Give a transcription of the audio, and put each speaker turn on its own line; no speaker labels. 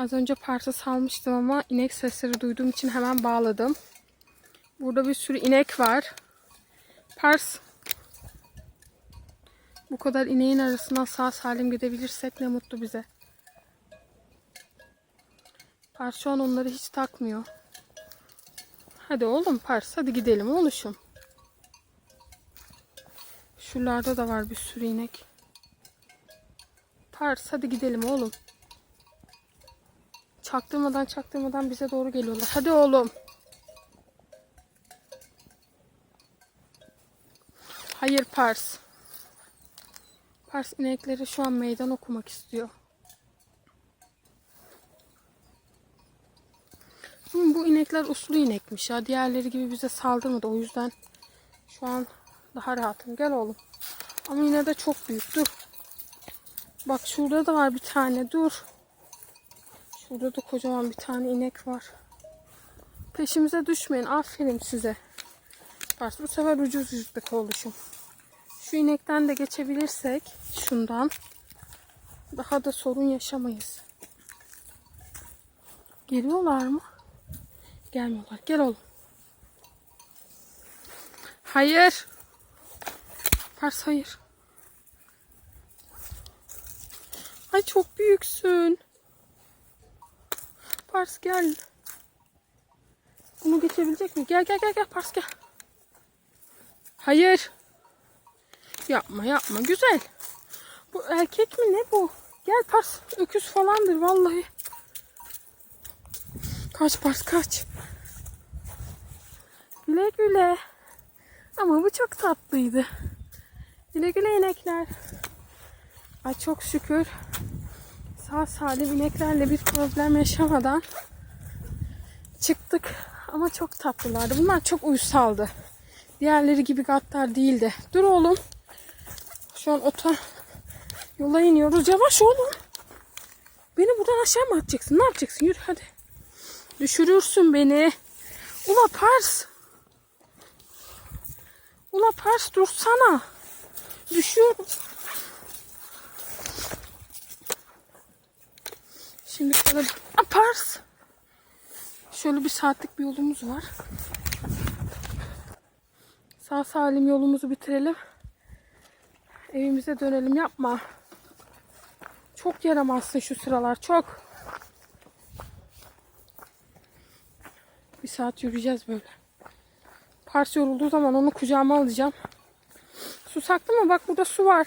Az önce parça salmıştım ama inek sesleri duyduğum için hemen bağladım. Burada bir sürü inek var. Pars. Bu kadar ineğin arasından sağ salim gidebilirsek ne mutlu bize. An onları hiç takmıyor. Hadi oğlum Pars hadi gidelim oluşum. Şuralarda da var bir sürü inek. Pars hadi gidelim oğlum. Çaktırmadan çaktırmadan bize doğru geliyorlar. Hadi oğlum. Hayır Pars. Pars inekleri şu an meydan okumak istiyor. Bu inekler uslu inekmiş ya. Diğerleri gibi bize saldırmadı. O yüzden şu an daha rahatım. Gel oğlum. Ama yine de çok büyük. Dur. Bak şurada da var bir tane. Dur. Şurada da kocaman bir tane inek var. Peşimize düşmeyin. Aferin size. Bak bu sefer ucuz yüzlük oluşum. Şu inekten de geçebilirsek şundan daha da sorun yaşamayız. Geliyorlar mı? Gelmiyorlar. Gel oğlum. Hayır. Pars hayır. Ay çok büyüksün. Pars gel. Bunu geçebilecek mi? Gel gel gel gel Pars gel. Hayır. Yapma yapma güzel. Bu erkek mi ne bu? Gel Pars öküz falandır vallahi. Kaç Pars kaç. Güle güle. Ama bu çok tatlıydı. Güle güle inekler. Ay çok şükür sağ salim ineklerle bir problem yaşamadan çıktık. Ama çok tatlılardı. Bunlar çok uysaldı. Diğerleri gibi gaddar değildi. Dur oğlum. Şu an ota yola iniyoruz. Yavaş oğlum. Beni buradan aşağı mı atacaksın? Ne yapacaksın? Yürü hadi. Düşürürsün beni. Ula Pars. Ula Pars dursana. Düşüyorum. Şimdi şöyle Aa, Pars. Şöyle bir saatlik bir yolumuz var. Sağ salim yolumuzu bitirelim. Evimize dönelim. Yapma. Çok yaramazsın şu sıralar. Çok. Bir saat yürüyeceğiz böyle. Pars yorulduğu zaman onu kucağıma alacağım. Su saktı mı? Bak burada su var.